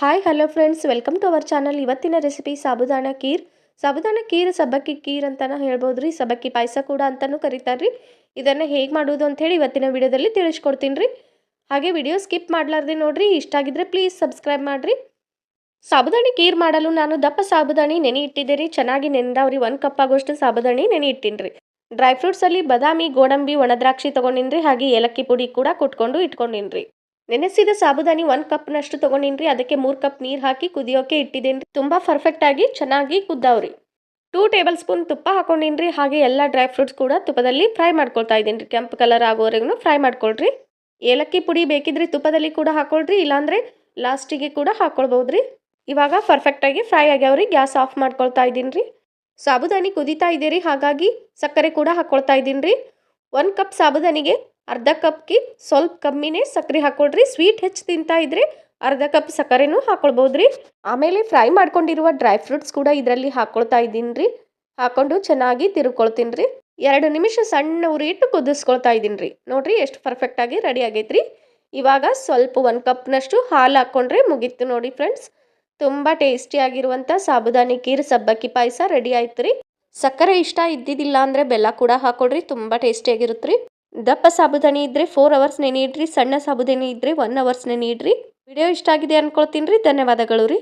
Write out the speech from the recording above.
Hi hello friends welcome to our channel ಇವತ್ತಿನ recipe sabudana kheer sabudana kheer ಸಬ್ಬಕ್ಕಿ ಕೀರ್ ಅಂತಾನೆ ಹೇಳ್ಬೋದು ರೀ ಸಬ್ಬಕ್ಕಿ ಪಾಯಸ ಕೂಡ ಅಂತಲೂ ಕರೀತಾರೆ ರೀ ಇದನ್ನು ಹೇಗೆ ಮಾಡೋದು ಅಂಥೇಳಿ ಇವತ್ತಿನ ವಿಡಿಯೋದಲ್ಲಿ ತಿಳಿಸ್ಕೊಡ್ತೀನಿ ರೀ ಹಾಗೆ ವಿಡಿಯೋ ಸ್ಕಿಪ್ ಮಾಡಲಾರ್ದೆ ನೋಡಿರಿ. ಇಷ್ಟ ಆಗಿದ್ರೆ ಪ್ಲೀಸ್ ಸಬ್ಸ್ಕ್ರೈಬ್ ಮಾಡಿರಿ. ಸಾಬುದಾಣಿ ಕೀರ್ ಮಾಡಲು ನಾನು ದಪ್ಪ ಸಾಬುದಾಣಿ ನೆನೆ ಇಟ್ಟಿದ್ದೆ ರೀ ಚೆನ್ನಾಗಿ ನೆನೆದಾವ್ರಿ ಒಂದು ಕಪ್ ಆಗೋಷ್ಟು ಸಾಬುದಾಣಿ ನೆನೆ ಇಟ್ಟಿನಿ ರೀ ಡ್ರೈ ಫ್ರೂಟ್ಸಲ್ಲಿ ಬದಾಮಿ, ಗೋಡಂಬಿ, ಒಣದ್ರಾಕ್ಷಿ ತೊಗೊಂಡಿನಿ ಹಾಗೆ ಏಲಕ್ಕಿ ಪುಡಿ ಕೂಡ ಕುಟ್ಕೊಂಡು ಇಟ್ಕೊಂಡಿನಿ ರೀ ನೆನೆಸಿದ ಸಾಬುದಾನಿ ಒಂದು ಕಪ್ನಷ್ಟು ತೊಗೊಂಡಿನ್ರಿ, ಅದಕ್ಕೆ ಮೂರು ಕಪ್ ನೀರು ಹಾಕಿ ಕುದಿಯೋಕೆ ಇಟ್ಟಿದ್ದೇನೆ ತುಂಬ ಪರ್ಫೆಕ್ಟಾಗಿ ಚೆನ್ನಾಗಿ ಕುದ್ದಾವ್ರಿ. ಟೂ ಟೇಬಲ್ ಸ್ಪೂನ್ ತುಪ್ಪ ಹಾಕೊಂಡಿನ್ರಿ, ಹಾಗೆ ಎಲ್ಲ ಡ್ರೈ ಫ್ರೂಟ್ಸ್ ಕೂಡ ತುಪ್ಪದಲ್ಲಿ ಫ್ರೈ ಮಾಡ್ಕೊಳ್ತಾ ಇದ್ದೀನಿ ರೀ ಕೆಂಪು ಕಲರ್ ಆಗೋವರೆಗೂ ಫ್ರೈ ಮಾಡ್ಕೊಳ್ರಿ. ಏಲಕ್ಕಿ ಪುಡಿ ಬೇಕಿದ್ರೆ ತುಪ್ಪದಲ್ಲಿ ಕೂಡ ಹಾಕೊಳ್ರಿ, ಇಲ್ಲಾಂದರೆ ಲಾಸ್ಟಿಗೆ ಕೂಡ ಹಾಕ್ಕೊಳ್ಬೋದ್ರಿ ಇವಾಗ ಪರ್ಫೆಕ್ಟಾಗಿ ಫ್ರೈ ಆಗ್ಯಾವ್ರಿ, ಗ್ಯಾಸ್ ಆಫ್ ಮಾಡ್ಕೊಳ್ತಾ ಇದ್ದೀನಿ ರೀ ಸಾಬುದಾನಿ ಕುದೀತಾ ಇದೆ ಹಾಗಾಗಿ ಸಕ್ಕರೆ ಕೂಡ ಹಾಕ್ಕೊಳ್ತಾ ಇದ್ದೀನಿ ರೀ ಒಂದು ಕಪ್ ಸಾಬುದಾನಿಗೆ ಅರ್ಧ ಕಪ್ಗೆ ಸ್ವಲ್ಪ ಕಮ್ಮಿನೇ ಸಕ್ಕರೆ ಹಾಕ್ಕೊಳ್ರಿ ಸ್ವೀಟ್ ಹೆಚ್ಚು ತಿಂತಾ ಇದ್ರೆ ಅರ್ಧ ಕಪ್ ಸಕ್ಕರೆನೂ ಹಾಕ್ಕೊಳ್ಬೋದು ರೀ ಆಮೇಲೆ ಫ್ರೈ ಮಾಡ್ಕೊಂಡಿರುವ ಡ್ರೈ ಫ್ರೂಟ್ಸ್ ಕೂಡ ಇದರಲ್ಲಿ ಹಾಕ್ಕೊಳ್ತಾ ಇದ್ದೀನಿ ರೀ ಹಾಕ್ಕೊಂಡು ಚೆನ್ನಾಗಿ ತಿರುಕೊಳ್ತೀನಿ ರೀ ಎರಡು ನಿಮಿಷ ಸಣ್ಣ ಉರಿ ಇಟ್ಟು ಕುದಿಸ್ಕೊಳ್ತಾ ಇದ್ದೀನಿ ರೀ ನೋಡಿರಿ ಎಷ್ಟು ಪರ್ಫೆಕ್ಟಾಗಿ ರೆಡಿ ಆಗೈತ್ರಿ. ಇವಾಗ ಸ್ವಲ್ಪ ಒಂದು ಕಪ್ನಷ್ಟು ಹಾಲು ಹಾಕ್ಕೊಂಡ್ರೆ ಮುಗೀತು ನೋಡಿ ಫ್ರೆಂಡ್ಸ್ ತುಂಬ ಟೇಸ್ಟಿಯಾಗಿರುವಂಥ ಸಾಬುದಾನಿ ಕೀರ್ ಸಬ್ಬಕ್ಕಿ ಪಾಯಸ ರೆಡಿ ಆಯ್ತು ರೀ ಸಕ್ಕರೆ ಇಷ್ಟ ಇದ್ದಿದ್ದಿಲ್ಲ ಅಂದರೆ ಬೆಲ್ಲ ಕೂಡ ಹಾಕೊಡ್ರಿ. ತುಂಬ ಟೇಸ್ಟಿಯಾಗಿರುತ್ತೆ ರೀ ದಪ್ಪ ಸಾಬುದಾನಿ ಇದ್ದರೆ ಫೋರ್ ಅವರ್ಸ್ ನೆನೆ ಇಡ್ರಿ, ಸಣ್ಣ ಸಾಬುದಾನಿ ಇದ್ದರೆ ಒನ್ ಅವರ್ಸ್ ನೆನೆ ಇಡ್ರಿ. ವಿಡಿಯೋ ಇಷ್ಟ ಆಗಿದೆ ಅನ್ಕೊಳ್ತೀನಿ ರೀ. ಧನ್ಯವಾದಗಳು ರೀ.